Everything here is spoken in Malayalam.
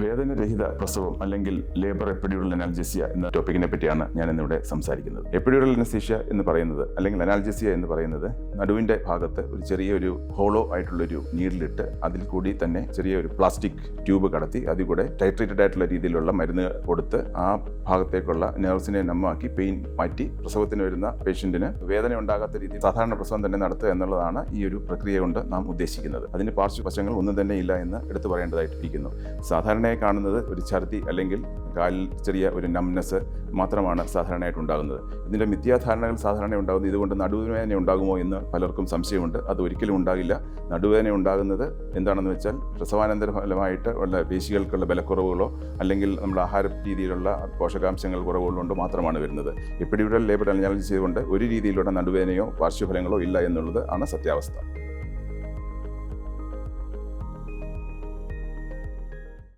വേദനരഹിത പ്രസവം അല്ലെങ്കിൽ ലേബർ എപ്പിഡ്യൂറൽ അനാൽജസിയ എന്ന ടോപ്പിക്കിനെ പറ്റിയാണ് ഞാൻ ഇന്നിവിടെ സംസാരിക്കുന്നത്. എപ്പിഡ്യൂറൽ അനസ്തീഷ്യ എന്ന് പറയുന്നത് അല്ലെങ്കിൽ അനാൽജസിയ എന്ന് പറയുന്നത് നടുവിന്റെ ഭാഗത്ത് ഒരു ചെറിയൊരു ഹോളോ ആയിട്ടുള്ളൊരു നീഡിലിട്ട് അതിൽ കൂടി തന്നെ ചെറിയൊരു പ്ലാസ്റ്റിക് ട്യൂബ് കടത്തി അതിൽ കൂടെ ടൈട്രേറ്റഡ് ആയിട്ടുള്ള രീതിയിലുള്ള മരുന്ന് കൊടുത്ത് ആ ഭാഗത്തേക്കുള്ള നെർവ്സിനെ നമ്മാക്കി പെയിൻ മാറ്റി പ്രസവത്തിന് വരുന്ന പേഷ്യന്റിന് വേദന ഉണ്ടാകാത്ത രീതിയിൽ സാധാരണ പ്രസവം തന്നെ നടത്തുക എന്നുള്ളതാണ് ഈ ഒരു പ്രക്രിയ കൊണ്ട് നാം ഉദ്ദേശിക്കുന്നത്. അതിന് പാർശ്വവശങ്ങൾ ഒന്നും തന്നെ ഇല്ല എന്ന് എടുത്തു പറയേണ്ടതായിട്ടിരിക്കുന്നു. സാധാരണയായി കാണുന്നത് ഒരു ഛർദി അല്ലെങ്കിൽ കാലിൽ ചെറിയ ഒരു നംനസ് മാത്രമാണ് സാധാരണയായിട്ട് ഉണ്ടാകുന്നത്. ഇതിന്റെ മിഥ്യാധാരണകൾ സാധാരണ ഉണ്ടാകുന്നത് ഇതുകൊണ്ട് നടുവേദന ഉണ്ടാകുമോ എന്ന് പലർക്കും സംശയമുണ്ട്. അത് ഒരിക്കലും ഉണ്ടാകില്ല. നടുവേദന ഉണ്ടാകുന്നത് എന്താണെന്ന് വെച്ചാൽ പ്രസവാനന്തര ഫലമായിട്ട് ഉള്ള പേശികൾക്കുള്ള ബലക്കുറവുകളോ അല്ലെങ്കിൽ നമ്മുടെ ആഹാര രീതിയിലുള്ള പോഷകാംശങ്ങൾ കുറവുകളോ കൊണ്ട് മാത്രമാണ് വരുന്നത്. എപ്പിഡ്യൂറൽ ലേബർ അനാലിസിസ് ചെയ്തുകൊണ്ട് ഒരു രീതിയിലുള്ള നടുവേദനയോ പാർശ്വഫലങ്ങളോ ഇല്ല എന്നുള്ളത് ആണ് സത്യാവസ്ഥ.